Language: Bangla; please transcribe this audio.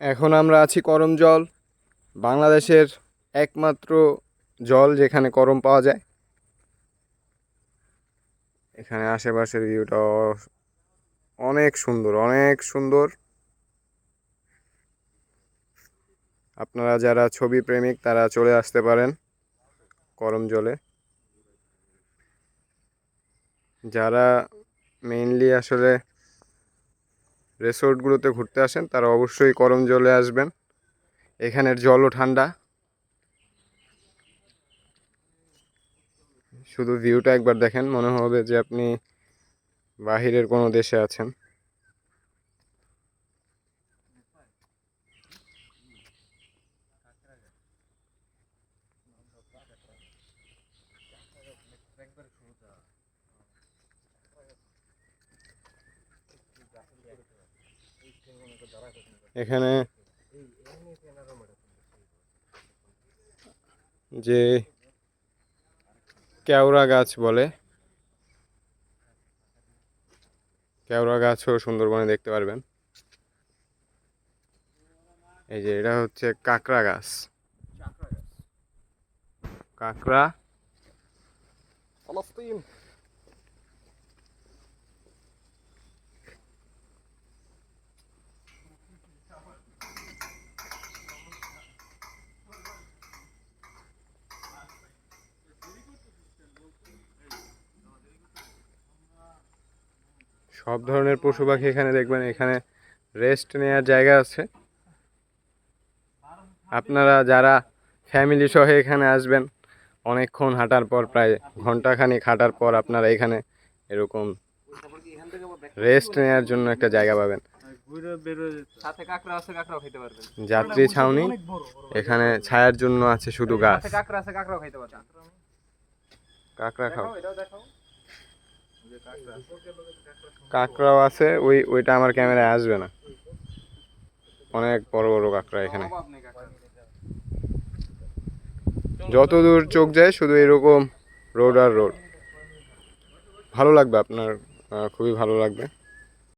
এখন আমরা আছি করম জল, বাংলাদেশের একমাত্র জল যেখানে করম পাওয়া যায়। এখানে আশেপাশের ভিউটা অনেক সুন্দর অনেক সুন্দর। আপনারা যারা ছবি প্রেমিক, তারা চলে আসতে পারেন করম জলে। যারা মেইনলি আসলে রিসোর্টগুলোতে ঘুরতে আসেন, তারা অবশ্যই গরম জলে আসবেন। এখানের জলও ঠান্ডা। শুধু ভিউটা একবার দেখেন, মনে হবে যে আপনি বাহিরের কোনো দেশে আছেন। এখানে যে কেওড়া গাছ বলে। কেওড়া গাছও সুন্দরবনে দেখতে পারবেন। এই যে এটা হচ্ছে কাঁকড়া গাছ। কাঁকড়া সব ধরনের পশু পাখি এখানে দেখবেন এখানে রেস্ট নেওয়ার জায়গা আছে। আপনারা যারা ফ্যামিলি সহ এখানে আসবেন অনেকক্ষণ হাঁটার পর প্রায় ঘন্টাখানিক হাঁটার পর আপনারা এখানে এরকম রেস্ট নেওয়ার জন্য একটা জায়গা পাবেন। যাত্রী ছাউনি এখানে ছায়ার জন্য আছে শুধু গাছ। কাঁকড়া খাও। কাঁকড়াও আছে, ওই, ওইটা আমার ক্যামেরায় আসবে না। অনেক বড় বড় কাঁকড়া এখানে। যত দূর চোখ যায়, শুধু এরকম রোড আর রোড। ভালো লাগবে আপনার খুবই ভালো লাগবে।